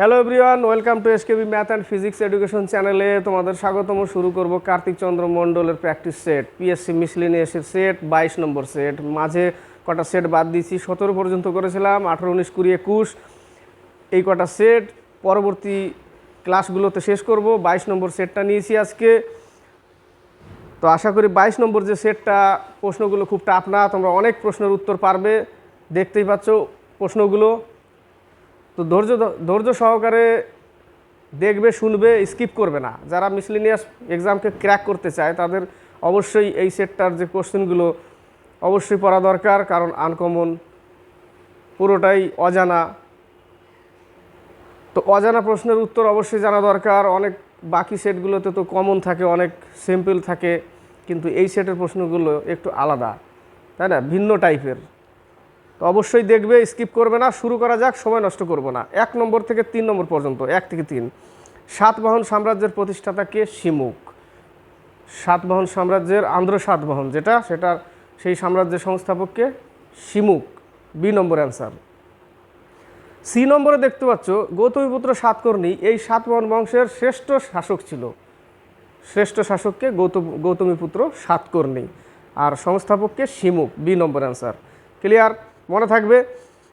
Hello everyone welcome to SKB math and physics education চ্যানেলে তোমাদের স্বাগতম। শুরু করব কার্তিক চন্দ্র মণ্ডলের প্র্যাকটিস সেট পিএসসি মিসলিনিয়াসের সেট বাইশ নম্বর সেট মাঝে কটা সেট বাদ দিয়েছি, সতেরো পর্যন্ত করেছিলাম, আঠারো, উনিশ, কুড়ি, একুশ। এই কটা সেট পরবর্তী ক্লাসগুলোতে শেষ করব, বাইশ নম্বর সেটটা নিয়েছি আজকে। তো আশা করি বাইশ নম্বর যে সেটটা প্রশ্নগুলো খুব টাফ না, তোমরা অনেক প্রশ্নের উত্তর পারবে। দেখতেই পাচ্ছ প্রশ্নগুলো। তো ধৈর্য ধৈর্য সহকারে দেখবে, শুনবে স্কিপ করবে না। যারা মিসলিনিয়াস এক্সামকে ক্র্যাক করতে চায়, তাদের অবশ্যই এই সেটটার যে কোশ্চেনগুলো অবশ্যই পড়া দরকার, কারণ আনকমন পুরোটাই অজানা। তো অজানা প্রশ্নের উত্তর অবশ্যই জানা দরকার। অনেক বাকি সেটগুলোতে তো কমন থাকে, অনেক সিম্পল থাকে, কিন্তু এই সেটের প্রশ্নগুলো একটু আলাদা। তাই না? ভিন্ন টাইপের তো অবশ্যই দেখবে স্কিপ করবে না, শুরু করা যাক, সময় নষ্ট করব না। এক নম্বর থেকে তিন নম্বর পর্যন্ত, এক থেকে তিন। সাতবাহন সাম্রাজ্যের প্রতিষ্ঠাতা কে? শিমুক। সাতবাহন সাম্রাজ্যের আন্ধ্র সাতবাহন যেটা, সেটা সেই সাম্রাজ্যের সংস্থাপককে শিমুক। বি নম্বর অ্যান্সার সি নম্বরে দেখতে পাচ্ছ, গৌতমীপুত্র সাতকর্ণী এই সাতবাহন বংশের শ্রেষ্ঠ শাসক ছিল। শ্রেষ্ঠ শাসককে গৌতম, গৌতমীপুত্র সাতকর্ণী। আর সংস্থাপককে শিমুক। বি নম্বর অ্যান্সার ক্লিয়ার মনে থাকবে।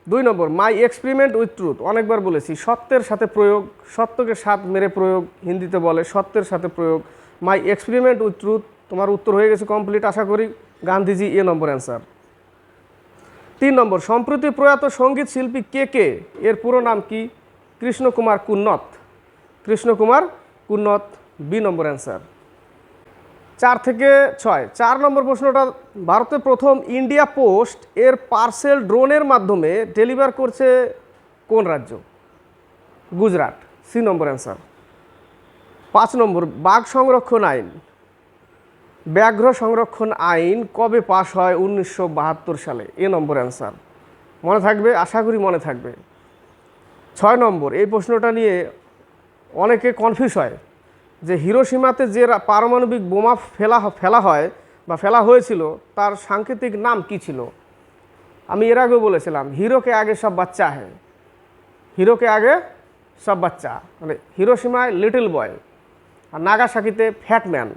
দুই নম্বর মাই এক্সপেরিমেন্ট উইথ ট্রুথ অনেকবার বলেছি, সত্যের সাথে প্রয়োগ, সত্যকে সাত মেরে প্রয়োগ হিন্দিতে বলে, সত্যের সাথে প্রয়োগ মাই এক্সপেরিমেন্ট উইথ ট্রুথ তোমার উত্তর হয়ে গেছে কমপ্লিট আশা করি। গান্ধীজি এ নম্বর অ্যান্সার তিন নম্বর, সম্প্রতি প্রয়াত সংগীত শিল্পী কে কে? এর পুরো নাম কি? Krishnakumar Kunnath. Krishnakumar Kunnath, B number answer চার থেকে ছয়। চার নম্বর প্রশ্নটা ভারতে প্রথম ইন্ডিয়া পোস্ট এর পার্সেল ড্রোনের মাধ্যমে ডেলিভার করছে কোন রাজ্য? গুজরাট, সি নম্বর অ্যান্সার। পাঁচ নম্বর, বাঘ সংরক্ষণ আইন। ব্যাঘ্র সংরক্ষণ আইন কবে পাশ হয় উনিশশো বাহাত্তর সালে? এ নম্বর অ্যান্সার। মনে থাকবে? আশা করি মনে থাকবে। ছয় নম্বর, এই প্রশ্নটা নিয়ে অনেকে কনফিউজ হয়। যে হিরোসীমাতে যে পারমাণবিক বোমা ফেলা ফেলা হয় বা ফেলা হয়েছিল, তার সাংকেতিক নাম কি ছিল? আমি এর আগেও বলেছিলাম, হিরোকে আগে সব বাচ্চা হ্যাঁ হিরোকে আগে সব বাচ্চা মানে হিরোসীমায় লিটল বয়। আর নাগাসাকিতে ফ্যাটম্যান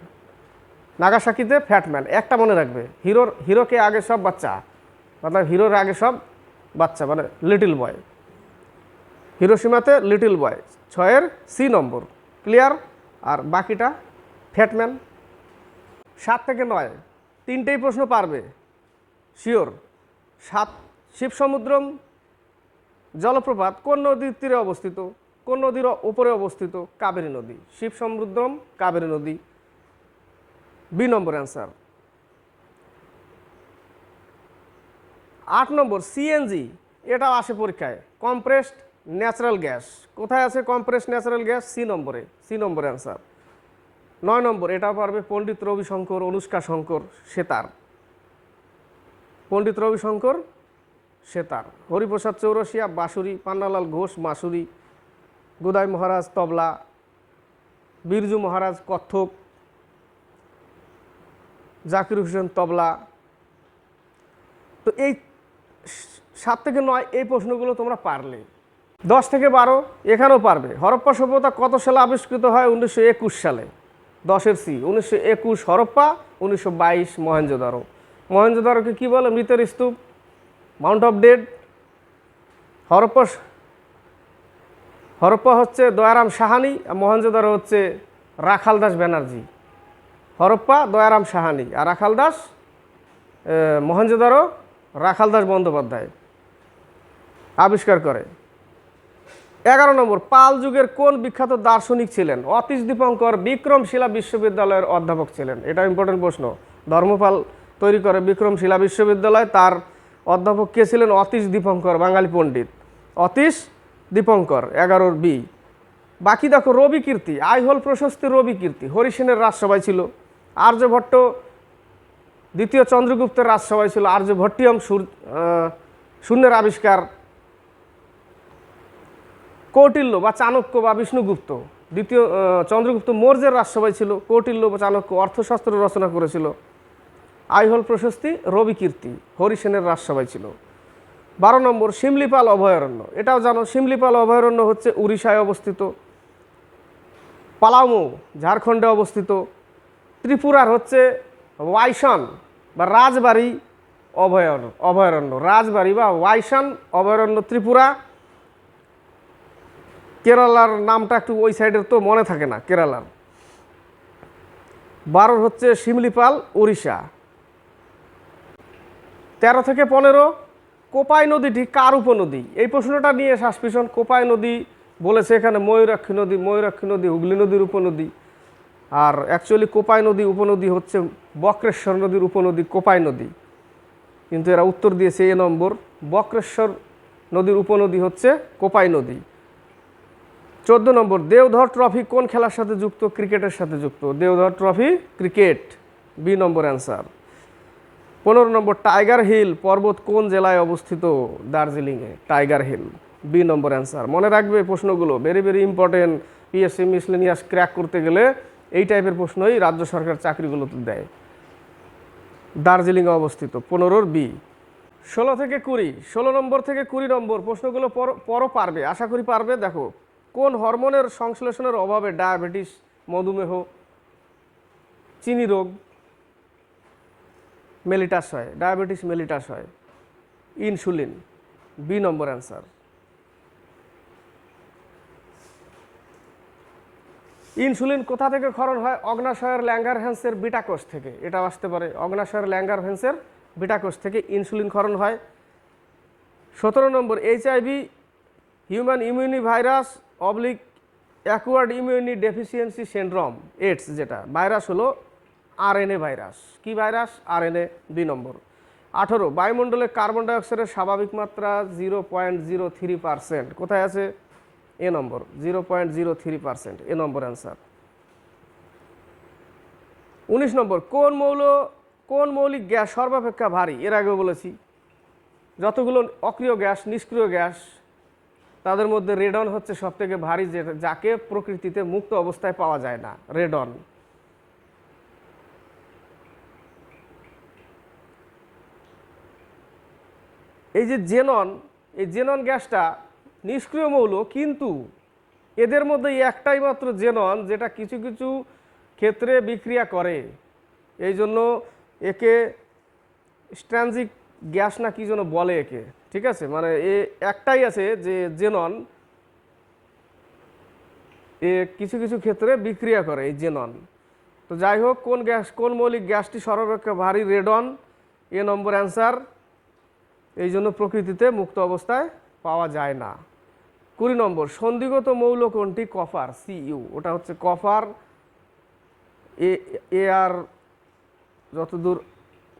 নাগাসাকিতে ফ্যাটম্যান একটা মনে রাখবে, হিরোর হিরোকে আগে সব বাচ্চা মানে হিরোর আগে সব বাচ্চা মানে লিটল বয়। হিরোসীমাতে লিটল বয়, ছয়ের সি নম্বর, ক্লিয়ার? আর বাকিটা ফ্যাটম্যান সাত থেকে নয়, তিনটেই প্রশ্ন পারবে। শিওর সাত, শিবসমুদ্রম, জলপ্রপাত, কোন নদীর তীরে অবস্থিত? কোন নদীর ওপরে অবস্থিত? কাবেরী নদী। শিব সমুদ্রম কাবেরী নদী। বি নম্বর অ্যান্সার আট নম্বর সিএনজি এটাও আসে পরীক্ষায়। Compressed natural gas. কোথায় আছে কম্প্রেসড ন্যাচারাল গ্যাস? সি নম্বরে। সি নম্বরে অ্যান্সার নয় নম্বর, এটা পারবে পণ্ডিত রবি শঙ্কর অনুষ্কা শঙ্কর, সেতার। পণ্ডিত রবি শঙ্কর সেতার। হরিপ্রসাদ চৌরসিয়া, বাঁশুরি, পান্নালাল ঘোষ মাসুরি গোদাই মহারাজ, তবলা। বিরজু মহারাজ, কত্থক। জাকির হোসেন, তবলা। তো এই সাত থেকে নয় এই প্রশ্নগুলো তোমরা পারলে। দশ থেকে বারো, এখানেও পারবে। হরপ্পা সভ্যতা কত সালে আবিষ্কৃত হয়? উনিশশো একুশ সালে। দশের সি, উনিশশো একুশ হরপ্পা, উনিশশো বাইশ মহেঞ্জোদারো মহেঞ্জোদারোকে কী বলে? মৃতের স্তূপ। Mount of dead. Harappa Harappa হচ্ছে দয়ারাম সাহানি আর মহেঞ্জোদারো হচ্ছে রাখাল দাস ব্যানার্জি। হরপ্পা, দয়ারাম সাহানি আর রাখাল দাস মহেঞ্জোদারো বন্দ্যোপাধ্যায়। আবিষ্কার করে। এগারো নম্বর, পাল যুগের কোন বিখ্যাত দার্শনিক ছিলেন? অতীশ দীপঙ্কর বিক্রমশিলা বিশ্ববিদ্যালয়ের অধ্যাপক ছিলেন। এটা ইম্পর্টেন্ট প্রশ্ন। ধর্মপাল তৈরি করে বিক্রমশিলা বিশ্ববিদ্যালয়, তার অধ্যাপক কে ছিলেন? অতীশ দীপঙ্কর, বাঙালি পণ্ডিত। অতীশ দীপঙ্কর, এগারোর বি। বাকি দেখো, রবি কীর্তি, আইহোল প্রশস্তি রবি কীর্তি, হরিসেনের রাজসভায় ছিল। আর্যভট্ট দ্বিতীয় চন্দ্রগুপ্তের রাজসভায় ছিল। আর্যভট্টিয়ম শূন্যের আবিষ্কার কৌটিল্য বা চাণক্য বা বিষ্ণুগুপ্ত। দ্বিতীয় চন্দ্রগুপ্ত মৌর্যের রাজসভায় ছিল। কৌটিল্য বা চাণক্য অর্থশাস্ত্র রচনা করেছিল। আইহোল প্রশস্তি, রবি কীর্তি, হরিসেনের রাজসভায় ছিল। বারো নম্বর, শিমলিপাল অভয়ারণ্য। এটাও জানো, শিমলিপাল অভয়ারণ্য হচ্ছে উড়িষ্যায় অবস্থিত। পালামো, ঝাড়খণ্ডে অবস্থিত। ত্রিপুরার হচ্ছে ওয়াইশান বা রাজবাড়ি অভয়ারণ্য অভয়ারণ্য। রাজবাড়ি বা ওয়াইশান অভয়ারণ্য ত্রিপুরা কেরালার নামটা একটু ওই সাইডের তো মনে থাকে না, কেরালার। বারোর হচ্ছে শিমলিপাল উড়িষ্যা তেরো থেকে পনেরো, কোপাই নদীটি কার উপনদী? এই প্রশ্নটা নিয়ে সাসপিশন কোপাই নদী বলেছে এখানে ময়ূরাক্ষী নদী ময়ূরাক্ষী নদী, হুগলি নদীর উপনদী। আর অ্যাকচুয়ালি কোপাই নদী উপনদী হচ্ছে বক্রেশ্বর নদীর উপনদী, কোপাই নদী। কিন্তু এরা উত্তর দিয়েছে এ নম্বর, বক্রেশ্বর নদীর উপনদী হচ্ছে কোপাই নদী। চোদ্দ নম্বর, দেওধর ট্রফি কোন খেলার সাথে যুক্ত? ক্রিকেটের সাথে যুক্ত। Deodhar trophy cricket. বি নম্বর অ্যান্সার। পনেরো নম্বর, টাইগার হিল পর্বত কোন জেলায় অবস্থিত? দার্জিলিংয়ে, টাইগার হিল। বি নম্বর অ্যান্সার। মনে রাখবে প্রশ্নগুলো। Very very important. PSC miscellaneous crack করতে গেলে এই টাইপের প্রশ্নই রাজ্য সরকার চাকরিগুলোতে দেয়। দার্জিলিংয়ে অবস্থিত। পনেরোর বি। ষোলো থেকে কুড়ি। ষোলো নম্বর থেকে কুড়ি নম্বর। প্রশ্নগুলো পর পরও পারবে। আশা করি পারবে। দেখো কোন হরমোনের সংশ্লেষণের অভাবে ডায়াবেটিস, মধুমেহ, চিনি রোগ, মেলিটাস হয়, ডায়াবেটিস, মেলিটাস হয়? ইনসুলিন, বি নম্বর অ্যান্সার। ইনসুলিন কোথা থেকে ক্ষরণ হয়? অগ্নাশয়ের ল্যাঙ্গার হ্যান্সের বিটা কোষ থেকে। এটা আসতে পারে। অগ্নাশয়ের ল্যাঙ্গার হ্যান্সের বিটা কোষ থেকে ইনসুলিন ক্ষরণ হয়। সতেরো নম্বর HIV human immuno virus oblique acquired immuno deficiency syndrome AIDS যেটা, ভাইরাস হলো আরএনএ ভাইরাস। কি ভাইরাস? আরএনএ দুই নম্বর। আঠেরো, বায়ুমণ্ডলে কার্বন ডাইঅক্সাইডের স্বাভাবিক মাত্রা zero point zero three percent কোথায় আছে? A number zero point zero three percent A number answer. উনিশ নম্বর, কোন মৌল, কোন মৌলিক গ্যাস সর্বাপেক্ষা ভারী? এর আগেও বলেছি। যতগুলো অক্রিয় গ্যাস, নিষ্ক্রিয় গ্যাস তাদের মধ্যে রেডন হচ্ছে সব থেকে ভারী যেটা যাকে প্রকৃতিতে মুক্ত অবস্থায় পাওয়া যায় না, রেডন। এই যে জেনন, এই জেনন গ্যাসটা নিষ্ক্রিয় মৌল, কিন্তু এদের মধ্যে একটাই মাত্র জেনন যেটা কিছু কিছু ক্ষেত্রে বিক্রিয়া করে। এই জন্য একে স্ট্র্যানজিক গ্যাস না কি যেন বলে একে। ঠিক আছে? মানে এ একটাই আছে যে জেনন এ কিছু কিছু ক্ষেত্রে বিক্রিয়া করে, এই জেনন। তো যাই হোক, কোন গ্যাস, কোন মৌলিক গ্যাসটি সর্বাপেক্ষা ভারী? রেডন এ নম্বর অ্যান্সার। এই জন্য প্রকৃতিতে মুক্ত অবস্থায় পাওয়া যায় না। কুড়ি নম্বর, সন্ধিগত মৌল কোনটি? Copper C. ওটা হচ্ছে কপার এ এ আর যতদূর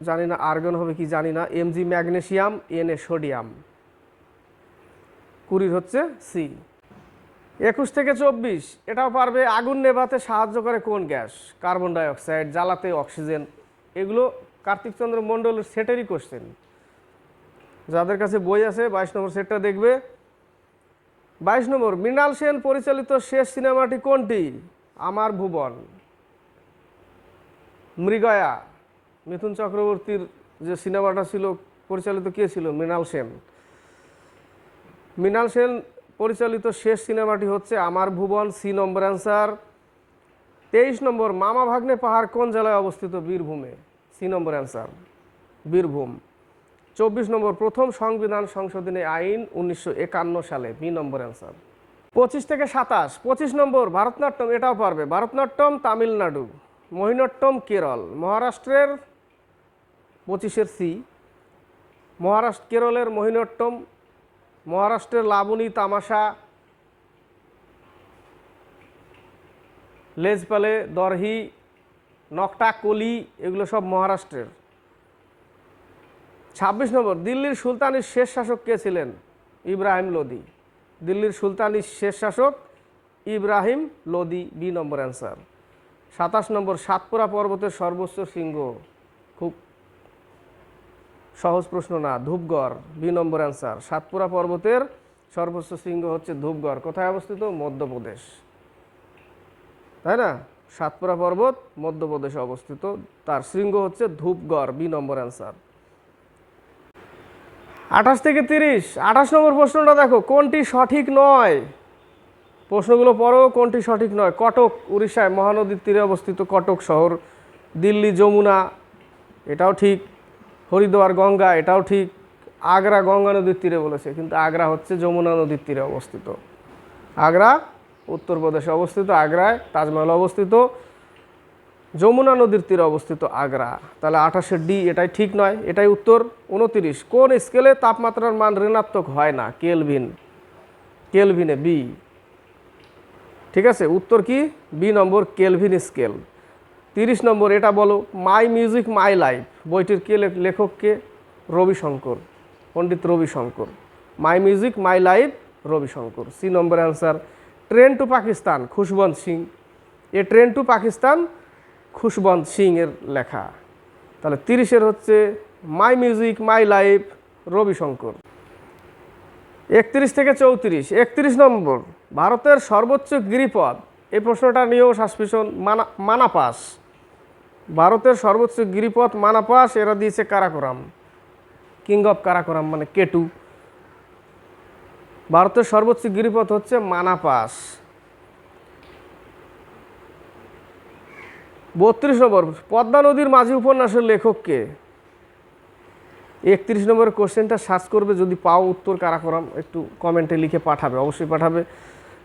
জানি না, আর্গন হবে কি জানি না। MG magnesium N A sodium. কুড়ির হচ্ছে সি একুশ থেকে চব্বিশ, এটাও পারবে আগুন নেভাতে সাহায্য করে কোন গ্যাস? কার্বন ডাইঅক্সাইড, জ্বালাতে অক্সিজেন। এগুলো কার্তিকচন্দ্র মণ্ডলের সেটেরই কোশ্চেন যাদের কাছে বই আছে, বাইশ নম্বর সেটটা দেখবে। বাইশ নম্বর, মৃণাল সেন পরিচালিত শেষ সিনেমাটি কোনটি? আমার ভুবন। মৃগয়া। মিথুন চক্রবর্তীর যে সিনেমাটা ছিল, পরিচালিত কে ছিল? মৃণাল সেন। মৃণাল সেন পরিচালিত শেষ সিনেমাটি হচ্ছে আমার ভুবন, সি নম্বর অ্যান্সার। তেইশ নম্বর, মামা ভাগ্নে পাহাড় কোন জেলায় অবস্থিত? বীরভূমে। সি নম্বর অ্যান্সার, বীরভূম। চব্বিশ নম্বর, প্রথম সংবিধান সংশোধনী আইন উনিশশো একান্ন সালে। বি নম্বর অ্যান্সার। পঁচিশ থেকে সাতাশ। পঁচিশ নম্বর, ভারতনাট্যম, এটাও পারবে। ভারতনাট্যম, তামিলনাড়ু। মোহিনীঅট্টম কেরল। মহারাষ্ট্রের পঁচিশের সি। মহারাষ্ট্র কেরলের মোহিনীঅট্টম মহারাষ্ট্রের লাবণী তামাশা, লেজপালে দরহি নকটা কলি এগুলো সব মহারাষ্ট্রের। ছাব্বিশ নম্বর, দিল্লির সুলতানির শেষ শাসক কে ছিলেন? ইব্রাহিম লোদি। দিল্লির সুলতানির শেষ শাসক ইব্রাহিম লোদি, বি নম্বর অ্যান্সার। সাতাশ নম্বর, সাতপুরা পর্বতের সর্বোচ্চ খুব সহজ প্রশ্ন না, ধূপগড়, বি নম্বর অ্যান্সার সাতপুরা পর্বতের সর্বোচ্চ শৃঙ্গ হচ্ছে ধূপগড়। কোথায় অবস্থিত? মধ্যপ্রদেশ। তাই না? সাতপুরা পর্বত, মধ্যপ্রদেশে অবস্থিত। তার শৃঙ্গ হচ্ছে ধূপগড়, বি নম্বর অ্যান্সার আঠাশ থেকে তিরিশ। আঠাশ নম্বর প্রশ্নটা দেখো, কোনটি সঠিক নয়? প্রশ্নগুলো পড়ো, কোনটি সঠিক নয়? কটক, উড়িষ্যায় মহানদীর তীরে অবস্থিত কটক শহর, দিল্লি, যমুনা, এটাও ঠিক। হরিদ্বার, গঙ্গা, এটাও ঠিক আগ্রা, গঙ্গা নদীর তীরে বলেছে, কিন্তু আগ্রা হচ্ছে যমুনা নদীর তীরে অবস্থিত। আগ্রা উত্তরপ্রদেশে অবস্থিত, আগ্রায় তাজমহল অবস্থিত, যমুনা নদীর তীরে অবস্থিত আগ্রা। তাহলে আঠাশে ডি এটাই ঠিক নয়, এটাই উত্তর, উনতিরিশ, কোন স্কেলে তাপমাত্রার মান ঋণাত্মক হয় না? কেলভিন, কেলভিনে বি। ঠিক আছে, উত্তর কি? বি নম্বর কেলভিন স্কেল। তিরিশ নম্বর, এটা বলো মাই মিউজিক মাই লাইফ বইটির কে লেখ- লেখক কে? Ravishankar, Pandit Ravishankar. My music my life Ravishankar. C number answer train to Pakistan Khushwant Singh. A train to Pakistan Khushwant Singh এর লেখা। তাহলে তিরিশের হচ্ছে my music my life Ravishankar. একত্রিশ থেকে চৌত্রিশ, একত্রিশ নম্বর, ভারতের সর্বোচ্চ গিরিপথ। এই প্রশ্নটা নিয়েও সাসপিশন মানা মানাপাস ভারতের সর্বোচ্চ গিরিপথ মানাপাস এরা দিয়েছে কারাকোরাম। কিং অফ কারাকোরাম মানে কেটু। ভারতের সর্বোচ্চ গিরিপথ হচ্ছে মানাপাস বত্রিশ নম্বর, পদ্মা নদীর মাঝি উপন্যাসের লেখককে একত্রিশ নম্বর কোশ্চেনটা সার্চ করবে, যদি পাও উত্তর কারাকরাম একটু কমেন্টে লিখে পাঠাবে, অবশ্যই পাঠাবে।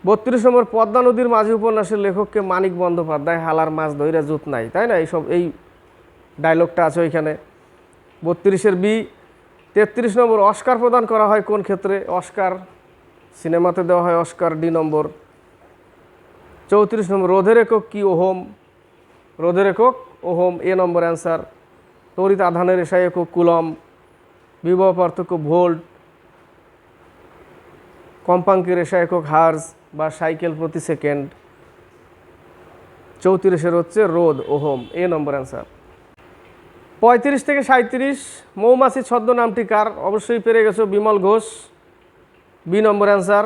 বত্রিশ নম্বর পদ্মা নদীর মাঝি উপন্যাসের লেখককে মানিক বন্দ্যোপাধ্যায় হালার মাছ দইরা জুত নাই, তাই না? এইসব, এই ডায়লগটা আছে ওইখানে। বত্রিশের বি, তেত্রিশ নম্বর অস্কার প্রদান করা হয় কোন ক্ষেত্রে? অস্কার, সিনেমাতে দেওয়া হয় অস্কার, ডি নম্বর। চৌত্রিশ নম্বর, রোধের একক কি? ওহোম। রোধের একক, ওহম, এ নম্বর অ্যান্সার তরিত আধানের এসআই একক কুলম বিবাহ পার্থক্য, ভোল্ট। কম্পাঙ্কের এসা একক, হার্জ। বা সাইকেল প্রতি সেকেন্ড। চৌত্রিশের হচ্ছে রোদ, ওহম, এ নম্বর অ্যান্সার পঁয়ত্রিশ থেকে সাঁত্রিশ মৌমাছি ছদ্ম নামটি কার? অবশ্যই পেরে গেছো বিমল ঘোষ। বি নম্বর অ্যান্সার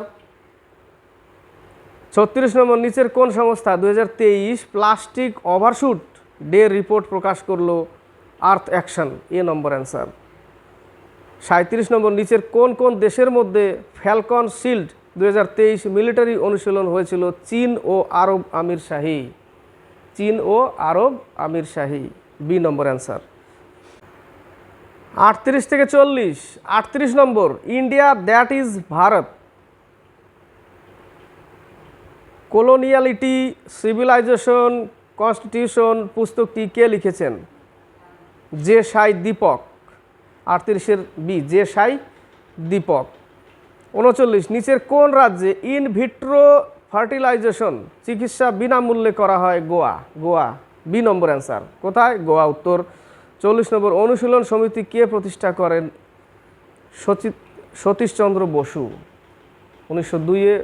ছত্রিশ নম্বর, নিচের কোন সংস্থা? দু হাজার তেইশ, প্লাস্টিক ওভারশুট। ডে রিপোর্ট প্রকাশ করল আর্থ অ্যাকশন, এ নম্বর অ্যান্সার সাঁত্রিশ নম্বর, নিচের কোন কোন দেশের মধ্যে ফ্যালকন শিল্ড দু হাজার তেইশ মিলিটারি অনুশীলন হয়েছিল চীন ও আরব আমির শাহী। চীন ও আরব আমির শাহী। বি নম্বর অ্যান্সার। আটত্রিশ থেকে চল্লিশ, আটত্রিশ নম্বর, India, that is Bharat. Coloniality, civilization, constitution পুস্তকটি কে লিখেছেন? যে সাই দীপক। আটত্রিশের বি যে সাই দীপক। উনচল্লিশ, নিচের কোন রাজ্যে ইন ভিট্রো ফার্টিলাইজেশন চিকিৎসা বিনামূল্যে করা হয়? গোয়া গোয়া, বি নম্বর অ্যান্সার। কোথায়? গোয়া, উত্তর। চল্লিশ নম্বর, অনুশীলন সমিতি কে প্রতিষ্ঠা করেন? সচিত, সতীশচন্দ্র বসু। উনিশশো দুইয়ে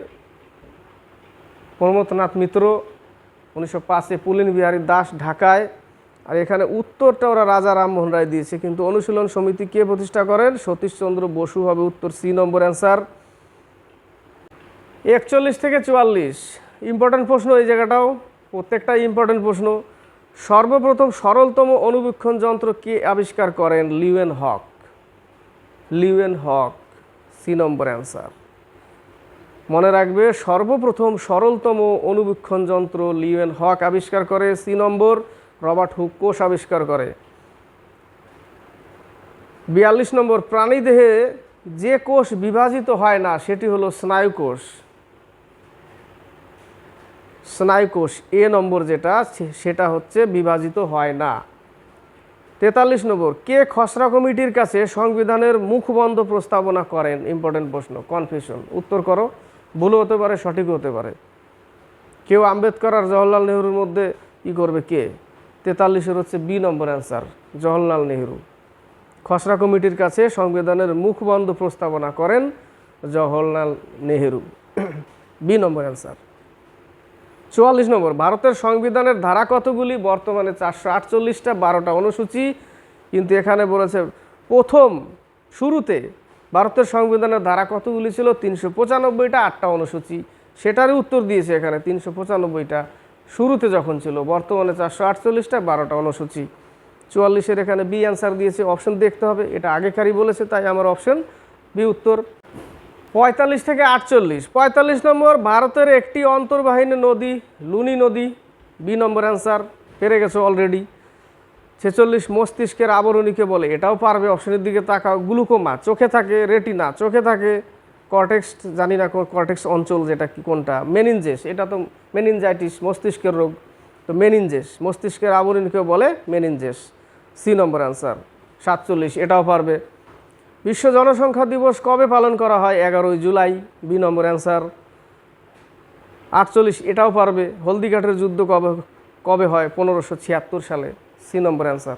প্রমথনাথ মিত্র। উনিশশো পাঁচে পুলিন বিহারী দাস ঢাকায়। আর এখানে উত্তরটা ওরা রাজা রামমোহন রায় দিয়েছে, কিন্তু অনুশীলন সমিতি কে প্রতিষ্ঠা করেন? সতীশচন্দ্র বসু হবে উত্তর, সি নম্বর অ্যান্সার। একচল্লিশ থেকে চুয়াল্লিশ। ইম্পর্ট্যান্ট প্রশ্ন এই জায়গাটাও প্রত্যেকটাই ইম্পর্ট্যান্ট প্রশ্ন। সর্বপ্রথম সরলতম অনুবীক্ষণ যন্ত্র কে আবিষ্কার করেন? Leeuwenhoek. Leeuwenhoek, C নম্বর অ্যান্সার। মনে রাখবে, সর্বপ্রথম সরলতম অনুবীক্ষণ যন্ত্র লিওয়েন হক আবিষ্কার করে, সি নম্বর। রবার্ট হুক কোষ আবিষ্কার করে। বিয়াল্লিশ নম্বর, প্রাণীদেহে যে কোষ বিভাজিত হয় না, সেটি হলো স্নায়ুকোষ স্নায়ুকোষ এ নম্বর যেটা সেটা হচ্ছে বিভাজিত হয় না। তেতাল্লিশ নম্বর, কে খসড়া কমিটির কাছে সংবিধানের মুখবন্ধ প্রস্তাবনা করেন? ইম্পর্টেন্ট প্রশ্ন, কনফিউশন। উত্তর করো ভুলও হতে পারে, সঠিক হতে পারে। কেউ আম্বেদকর আর জওহরলাল নেহরুর মধ্যে ই করবে কে? তেতাল্লিশের হচ্ছে বি নম্বর অ্যান্সার, জওহরলাল নেহরু। খসড়া কমিটির কাছে সংবিধানের মুখবন্ধ প্রস্তাবনা করেন জওহরলাল নেহেরু। বি নম্বর অ্যান্সার। চুয়াল্লিশ নম্বর, ভারতের সংবিধানের ধারা কতগুলি? বর্তমানে চারশো আটচল্লিশটা, বারোটা অনুসূচি। কিন্তু এখানে বলেছে, প্রথম শুরুতে ভারতের সংবিধানের ধারা কতগুলি ছিল? তিনশো পঁচানব্বইটা, আটটা অনুসূচি। সেটারই উত্তর দিয়েছে এখানে তিনশো পঁচানব্বইটা। শুরুতে যখন ছিল, বর্তমানে চারশো আটচল্লিশটা, বারোটা অনুসূচি চুয়াল্লিশের এখানে বি অ্যান্সার দিয়েছে, অপশন দেখতে হবে। এটা আগেকারই বলেছে, তাই আমার অপশন বি উত্তর। পঁয়তাল্লিশ থেকে আটচল্লিশ। পঁয়তাল্লিশ নম্বর, ভারতের একটি অন্তর্বাহিনী নদী, লুনি নদী। বি নম্বর অ্যান্সার পেরে গেছো অলরেডি। ছেচল্লিশ, মস্তিষ্কের আবরণীকে বলে, এটাও পারবে, অপশনের দিকে তাকাও। গ্লুকোমা, চোখে থাকে, রেটিনা, চোখে থাকে কর্টেক্স, জানি না কর্টেক্স অঞ্চল যেটা কি কোনটা, মেনিনজেস, এটা তো মেনিনজাইটিস, মস্তিষ্কের রোগ, তো মেনিনজেস, মস্তিষ্কের আবরণীকে বলে মেনিনজেস। সি নম্বর অ্যান্সার সাতচল্লিশ, এটাও পারবে। বিশ্ব জনসংখ্যা দিবস কবে পালন করা হয়? এগারোই জুলাই বি নম্বর অ্যান্সার আটচল্লিশ, এটাও পারবে। হলদিঘাটের যুদ্ধ কবে কবে হয়? পনেরোশো ছিয়াত্তর সালে সি নম্বর অ্যান্সার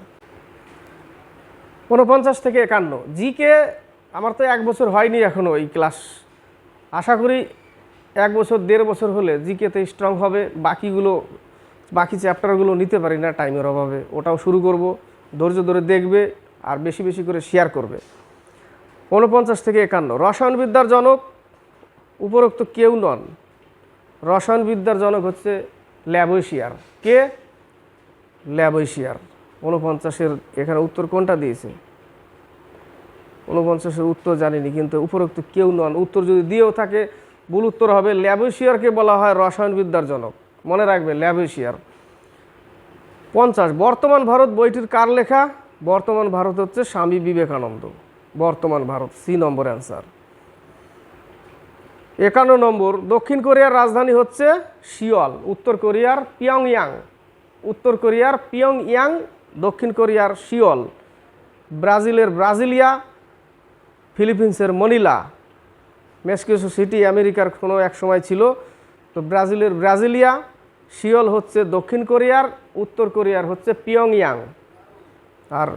ঊনপঞ্চাশ থেকে একান্ন জিকে আমার তো এক বছর হয়নি এখনও এই ক্লাস। আশা করি এক বছর, দেড় বছর হলে জিকেতে স্ট্রং হবে, বাকিগুলো, বাকি চ্যাপ্টারগুলো নিতে পারি না টাইমের অভাবে। ওটাও শুরু করব, ধৈর্য ধরে দেখবে আর বেশি বেশি করে শেয়ার করবে। ঊনপঞ্চাশ থেকে একান্ন। রসায়নবিদ্যার জনক উপরোক্ত কেউ নন। রসায়নবিদ্যার জনক হচ্ছে ল্যাবৈশিয়ার। কে? ল্যাবৈশিয়ার। ঊনপঞ্চাশের এখানে উত্তর কোনটা দিয়েছে? ঊনপঞ্চাশের উত্তর জানিনি, কিন্তু উপরোক্ত কেউ নন। উত্তর যদি দিয়েও থাকে, ভুল উত্তর হবে। ল্যাবৈশিয়ারকে বলা হয় রসায়নবিদ্যার জনক। মনে রাখবে ল্যাবেশিয়ার। পঞ্চাশ, বর্তমান ভারত বইটির কার লেখা? বর্তমান ভারত হচ্ছে স্বামী বিবেকানন্দ। বর্তমান ভারত, সি নম্বর অ্যান্সার। একান্ন নম্বর, দক্ষিণ কোরিয়ার রাজধানী হচ্ছে শিয়ল উত্তর কোরিয়ার পিয়ংয়াং উত্তর কোরিয়ার পিয়ংয়াং দক্ষিণ কোরিয়ার শিয়ল ব্রাজিলের ব্রাজিলিয়া ফিলিপিন্সের মনিলা মেক্সিকো সিটি আমেরিকার কোনো এক সময় ছিল। তো ব্রাজিলের ব্রাজিলিয়া শিয়ল হচ্ছে দক্ষিণ কোরিয়ার, উত্তর কোরিয়ার হচ্ছে পিয়ংয়াং আর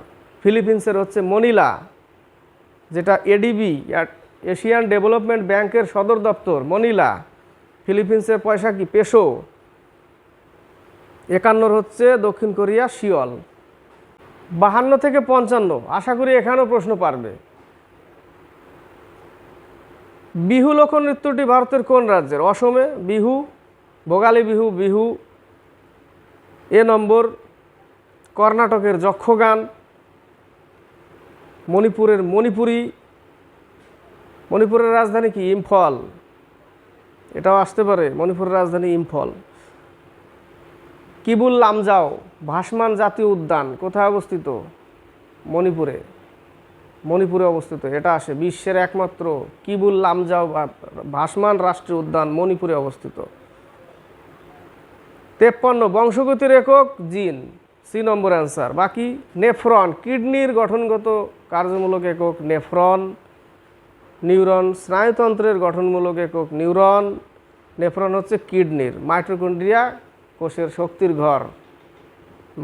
ফিলিপিন্সের হচ্ছে মনিলা, যেটা এডিবি এশিয়ান ডেভেলপমেন্ট ব্যাংকের সদর দপ্তর, মনিলা। ফিলিপিন্সের পয়সা কি? পেশো একান্নর হচ্ছে দক্ষিণ কোরিয়া শিয়ল বাহান্ন থেকে পঞ্চান্ন। আশা করি এখানেও প্রশ্ন পারবে। বিহু লোকনৃত্যটি ভারতের কোন রাজ্যের? অসমে বিহু ভোগালী বিহু বিহু, এ নম্বর, কর্ণাটকের যক্ষগান, মণিপুরের মণিপুরি, মণিপুরের রাজধানী কি? ইম্ফল। এটাও আসতে পারে, মণিপুরের রাজধানী ইম্ফল। কিবুল লামজাও, ভাসমান জাতীয় উদ্যান, কোথায় অবস্থিত? মণিপুরে। মণিপুরে অবস্থিত, এটা আসে। বিশ্বের একমাত্র কিবুল লামজাও ভাসমান রাষ্ট্রীয় উদ্যান মণিপুরে অবস্থিত। তেপ্পান্ন, বংশগতির একক জিন, সি নম্বর অ্যান্সার। বাকি, নেফ্রন, কিডনির গঠনগত কার্যমূলক একক নেফ্রন, নিউরন, স্নায়ুতন্ত্রের গঠনমূলক একক নিউরন, নেফ্রন হচ্ছে কিডনির, মাইটোকন্ড্রিয়া কোষের শক্তির ঘর,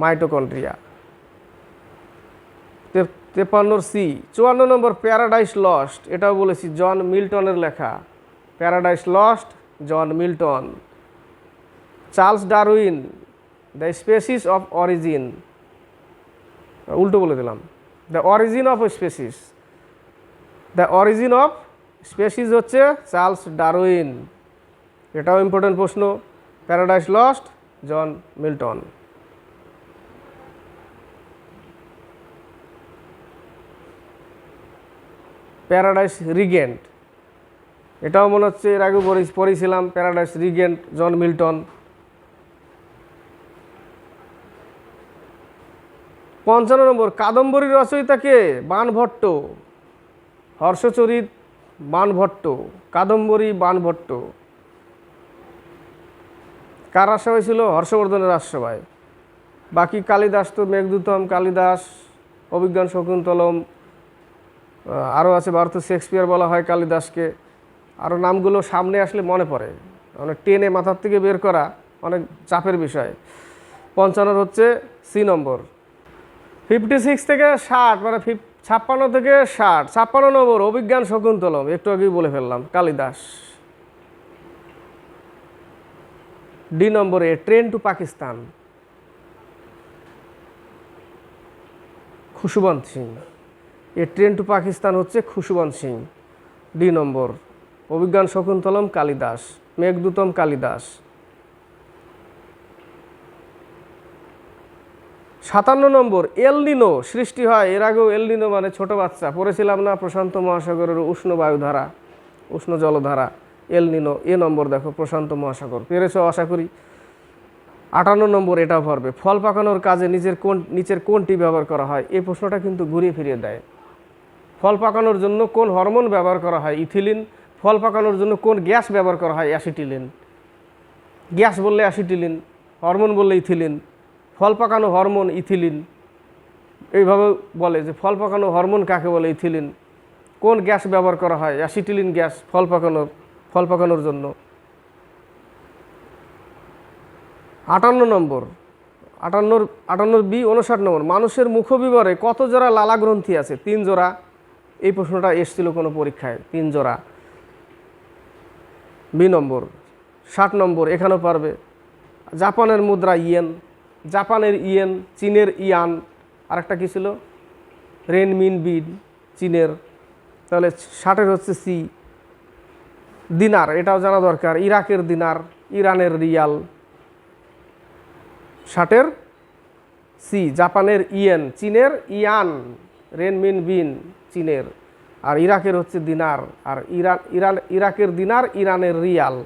মাইটোকন্ড্রিয়া। তেপান্নর সি, চুয়ান্ন নম্বর প্যারাডাইস লস্ট এটাও বলেছি জন মিল্টনের লেখা। Paradise Lost John Milton. Charles Darwin, the species of origin. উল্টো বলে দিলাম। The origin of species. The origin of species হচ্ছে চার্লস ডারউইন। এটাও ইম্পর্টেন্ট প্রশ্ন। Paradise Lost John Milton. Paradise Regained. এটাও মনে হচ্ছে এর আগে পড়ে- পড়েছিলাম, প্যারাডাইস রিগেন্ট, জন মিল্টন। পঞ্চান্ন নম্বর কাদম্বরীর কাদম্বরী রচয়িতাকে বানভট্ট। হর্ষচরিত বানভট্ট। কাদম্বরী বানভট্ট। কার রাজসভায় ছিল? হর্ষবর্ধনের রাজসভায়। বাকি কালিদাস তো মেঘদূতম, কালিদাস, অভিজ্ঞান শকুন্তলম আরও আছে ভারতের শেক্সপিয়ার বলা হয় কালিদাসকে। আরও নামগুলো সামনে আসলে মনে পড়ে। অনেক টেনে মাথার থেকে বের করা অনেক চাপের বিষয়। পঞ্চান্নর হচ্ছে সি নম্বর। ফিফটি সিক্স থেকে ষাট মানে ফিফ, ছাপ্পান্ন থেকে ষাট, ছাপ্পান্ন নম্বর, অভিজ্ঞান শকুন্তলম। একটু আগেই বলে ফেললাম, কালিদাস। ডি নম্বরে, train to Pakistan. Khushwant Singh. A train to Pakistan হচ্ছে খুশুবন্ত সিং। D number. অভিজ্ঞান শকুন্তলম কালিদাস। মেঘদূতম কালিদাস। সাতান্ন নম্বর, এলনিনো। সৃষ্টি হয় এর আগেও এলনিনো মানে ছোট বাচ্চা। পড়েছিলাম না প্রশান্ত মহাসাগরের উষ্ণ বায়ুধারা, উষ্ণ জলধারা, এলনিনো। এ নম্বর দেখো, প্রশান্ত মহাসাগর। পেরেছ, আশা করি? আটান্ন নম্বর এটাও পারবে ফল পাকানোর কাজে নিজের কোন, নিচের কোনটি ব্যবহার করা হয়? এই প্রশ্নটা কিন্তু ঘুরিয়ে ফিরিয়ে দেয়। ফল পাকানোর জন্য কোন হরমোন ব্যবহার করা হয়? ইথিলিন। ফল পাকানোর জন্য কোন গ্যাস ব্যবহার করা হয়? অ্যাসিটিলিন। গ্যাস বললে অ্যাসিটিলিন, হরমোন বললে ইথিলিন, ফল পাকানো হরমোন ইথিলিন। এইভাবে বলে যে ফল পাকানো হরমোন কাকে বলে? ইথিলিন। কোন গ্যাস ব্যবহার করা হয়? অ্যাসিটিলিন গ্যাস ফল পাকানোর ফল পাকানোর জন্য। আটান্ন নম্বর। আটান্নর আটান্নর বি, উনষাট নম্বর। মানুষের মুখবিবরে কত জোড়া লালা গ্রন্থি আছে? তিন জোড়া। এই প্রশ্নটা এসেছিল কোনো পরীক্ষায়, তিন জোড়া। বি নম্বর, ষাট নম্বর, এখানেও পারবে। জাপানের মুদ্রা ইয়েন, জাপানের ইয়েন, চীনের ইয়ান, আরেকটা কী ছিল? রেন মিন বিন চীনের, তাহলে ষাটের হচ্ছে সি। দিনার, এটাও জানা দরকার, ইরাকের দিনার, ইরানের রিয়াল। ষাটের সি, জাপানের ইয়েন, চীনের ইয়ান, রেনমিন বিন। চীনের আর ইরাকের হচ্ছে দিনার আর ইরান ইরান, ইরাকের দিনার, ইরানের রিয়াল।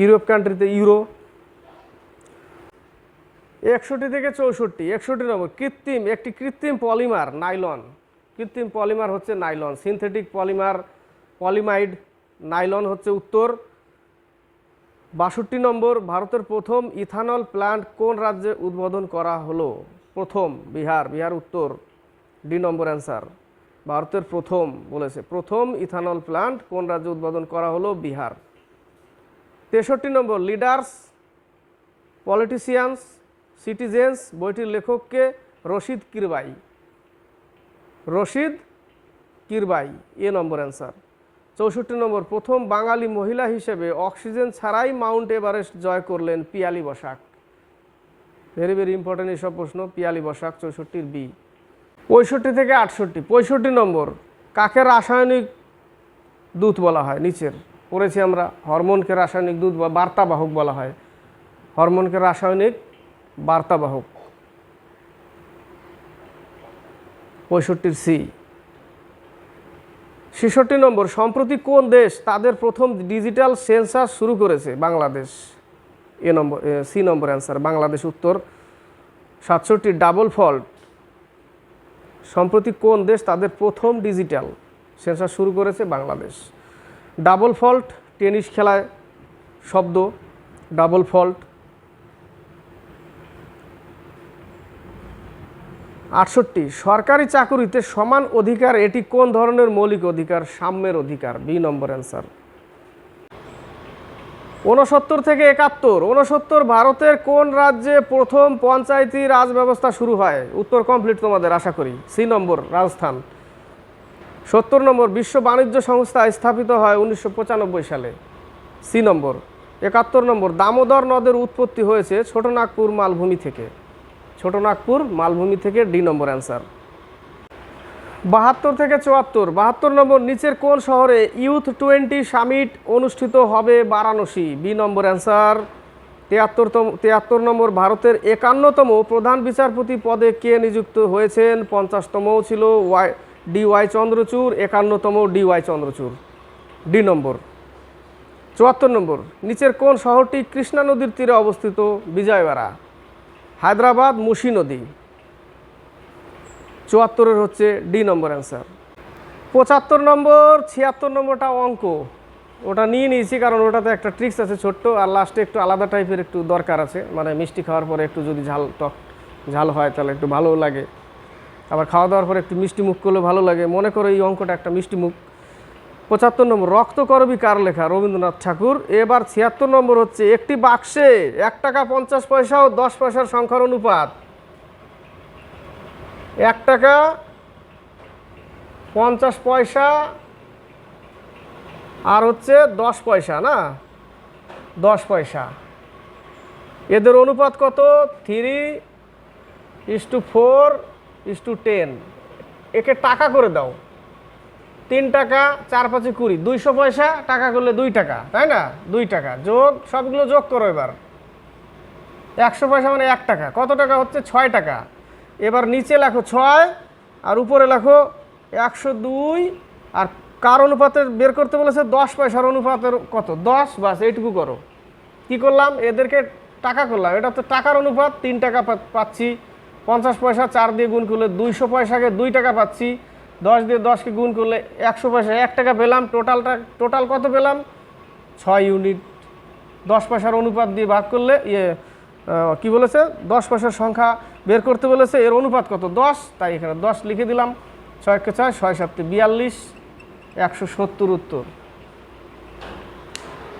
ইউরোপ কান্ট্রিতে ইউরো। একষট্টি থেকে চৌষট্টি, একষট্টি নম্বর, কৃত্রিম, একটি কৃত্রিম পলিমার, নাইলন। কৃত্রিম পলিমার হচ্ছে nylon, synthetic polymer, polyamide, nylon হচ্ছে উত্তর। বাষট্টি নম্বর, ভারতের প্রথম ইথানল প্ল্যান্ট কোন রাজ্যে উদ্বোধন করা হলো? প্রথম, বিহার বিহার উত্তর। ডি নম্বর অ্যান্সার। ভারতের প্রথম বলেছে, প্রথম ইথানল প্লান্ট কোন রাজ্যে উদ্বোধন করা হলো? বিহার। তেষট্টি নম্বর, লিডার্স, পলিটিশিয়ানস, সিটিজেন্স, বইটির লেখককে রশিদ কিরবাই। রশিদ কিরবাই, এ নম্বর অ্যান্সার। চৌষট্টি নম্বর, প্রথম বাঙালি মহিলা হিসেবে অক্সিজেন ছাড়াই মাউন্ট এভারেস্ট জয় করলেন Piyali Basak. Very very important এইসব প্রশ্ন, পিয়ালি বসাক, চৌষট্টির বি। পঁয়ষট্টি থেকে আটষট্টি, পঁয়ষট্টি নম্বর, কাকে রাসায়নিক দূত বলা হয়? নিচের, পড়েছি আমরা, হরমোনকে রাসায়নিক দূত বা বার্তাবাহক বলা হয়। হরমোনকে রাসায়নিক বার্তাবাহক। পঁয়ষট্টির সি। ছেষট্টি নম্বর, সম্প্রতি কোন দেশ তাদের প্রথম ডিজিটাল সেন্সাস শুরু করেছে? বাংলাদেশ। এ নম্বর সি নম্বর অ্যান্সার, বাংলাদেশ উত্তর। সাতষট্টি, ডাবল ফল্ট। সম্প্রতি কোন দেশ তাদের প্রথম ডিজিটাল সেন্সাস শুরু করেছে? বাংলাদেশ। ডাবল ফল্ট টেনিস খেলায় শব্দ, ডাবল ফল্ট। আটষট্টি, সরকারি চাকুরিতে সমান অধিকার, এটি কোন ধরনের মৌলিক অধিকার? সাম্যের অধিকার, বি নম্বর অ্যান্সার। ঊনসত্তর থেকে একাত্তর। ঊনসত্তর ভারতের কোন রাজ্যে প্রথম পঞ্চায়েতি রাজ ব্যবস্থা শুরু হয়? উত্তর কমপ্লিট তোমাদের, আশা করি। সি নম্বর, রাজস্থান। সত্তর নম্বর, বিশ্ব বাণিজ্য সংস্থা স্থাপিত হয় উনিশশো পঁচানব্বই সালে। সি নম্বর। একাত্তর নম্বর, দামোদর নদের উৎপত্তি হয়েছে ছোটনাগপুর মালভূমি থেকে। ছোটনাগপুর মালভূমি থেকে ডি নম্বর অ্যান্সার বাহাত্তর থেকে চুয়াত্তর, বাহাত্তর নম্বর নিচের কোন শহরে ইউথ টোয়েন্টি সামিট অনুষ্ঠিত হবে বারাণসী। বি নম্বর অ্যান্সার। তিয়াত্তরতম তিয়াত্তর নম্বর ভারতের একান্নতম প্রধান বিচারপতি পদে কে নিযুক্ত হয়েছেন? পঞ্চাশতমও ছিল ওয়াই, ডি ওয়াই চন্দ্রচূড়, একান্নতম ডি ওয়াই চন্দ্রচূড়। ডি নম্বর। চুয়াত্তর নম্বর, নিচের কোন শহরটি কৃষ্ণা নদীর তীরে অবস্থিত? বিজয়বাড়া। হায়দ্রাবাদ, মুশি নদী। চুয়াত্তরের হচ্ছে ডি নম্বর অ্যান্সার। পঁচাত্তর নম্বর, ছিয়াত্তর নম্বরটা অঙ্ক। ওটা নিয়ে নিয়েছি কারণ ওটাতে একটা ট্রিক্স আছে ছোট্ট, আর লাস্টে একটু আলাদা টাইপের একটু দরকার আছে। মানে মিষ্টি খাওয়ার পরে একটু যদি ঝাল টক, ঝাল হয় তাহলে একটু ভালোও লাগে। আবার খাওয়া দাওয়ার পরে একটু মিষ্টি মুখ করলে ভালো লাগে। মনে করো এই অঙ্কটা একটা মিষ্টি মুখ। পঁচাত্তর নম্বর রক্তকরবী কার লেখা? রবীন্দ্রনাথ ঠাকুর। এবার ছিয়াত্তর নম্বর হচ্ছে একটি বাক্সে এক টাকা পঞ্চাশ পয়সা ও দশ পয়সার সংখ্যার অনুপাত। এক টাকা, পঞ্চাশ পয়সা, আর হচ্ছে দশ পয়সা, না? দশ পয়সা। এদের অনুপাত কত? Three is to four is to ten. একে টাকা করে দাও। তিন টাকা, চার পাঁচে কুড়ি। দুইশো পয়সা, টাকা করলে দুই টাকা, তাই না? দুই টাকা। যোগ, সবগুলো যোগ করো এবার। একশো পয়সা মানে এক টাকা। কত টাকা হচ্ছে? ছয় টাকা। এবার নিচে লেখো ছয়, আর উপরে লেখো একশো দুই, আর কার অনুপাতে বের করতে বলেছে? দশ পয়সার অনুপাতের কত? দশ, বাস, এইটুকু করো। কি করলাম? এদেরকে টাকা করলাম। এটা তো টাকার অনুপাত, তিন টাকা পাচ্ছি। পঞ্চাশ পয়সা, চার দিয়ে গুণ করলে দুইশো পয়সাকে দুই টাকা পাচ্ছি। দশ দিয়ে দশকে গুণ করলে একশো পয়সা, এক টাকা পেলাম। টোটালটা, টোটাল কত পেলাম? ছয় ইউনিট। দশ পয়সার অনুপাত দিয়ে ভাগ করলে ইয়ে কি বলেছে? দশ পয়সার সংখ্যা বের করতে বলেছে, এর অনুপাত কত? দশ, তাই এখানে দশ লিখে দিলাম। ছয়কে ছয় ছয় সাতটি বিয়াল্লিশ, একশো সত্তর উত্তর।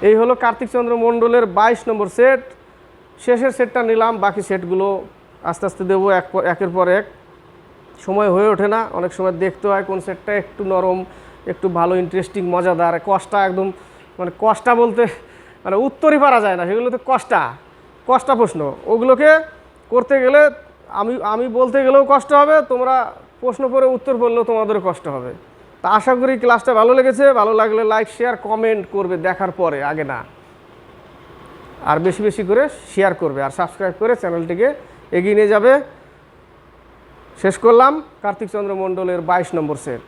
এই হলো কার্তিক চন্দ্র মণ্ডলের বাইশ নম্বর সেট। শেষের সেটটা নিলাম, বাকি সেটগুলো আস্তে আস্তে দেবো এক একের পর এক। সময় হয়ে ওঠে না, অনেক সময় দেখতে হয় কোন সেটটা একটু নরম, একটু ভালো ইন্টারেস্টিং মজাদার। কষ্টা একদম মানে কষ্টা বলতে মানে উত্তরই পারা যায় না, সেগুলো তো কষ্টা। কষ্টা প্রশ্ন। ওগুলোকে করতে গেলে আমি আমি বলতে গেলেও কষ্ট হবে, তোমরা প্রশ্ন করে উত্তর বললেও তোমাদেরও কষ্ট হবে। তা আশা করি ক্লাসটা ভালো লেগেছে, ভালো লাগলে লাইক, শেয়ার, কমেন্ট করবে দেখার পরে, আগে না। আর বেশি বেশি করে শেয়ার করবে আর সাবস্ক্রাইব করে চ্যানেলটিকে এগিয়ে নিয়ে যাবে। শেষ করলাম কার্তিক চন্দ্র মণ্ডলের বাইশ নম্বর সেট।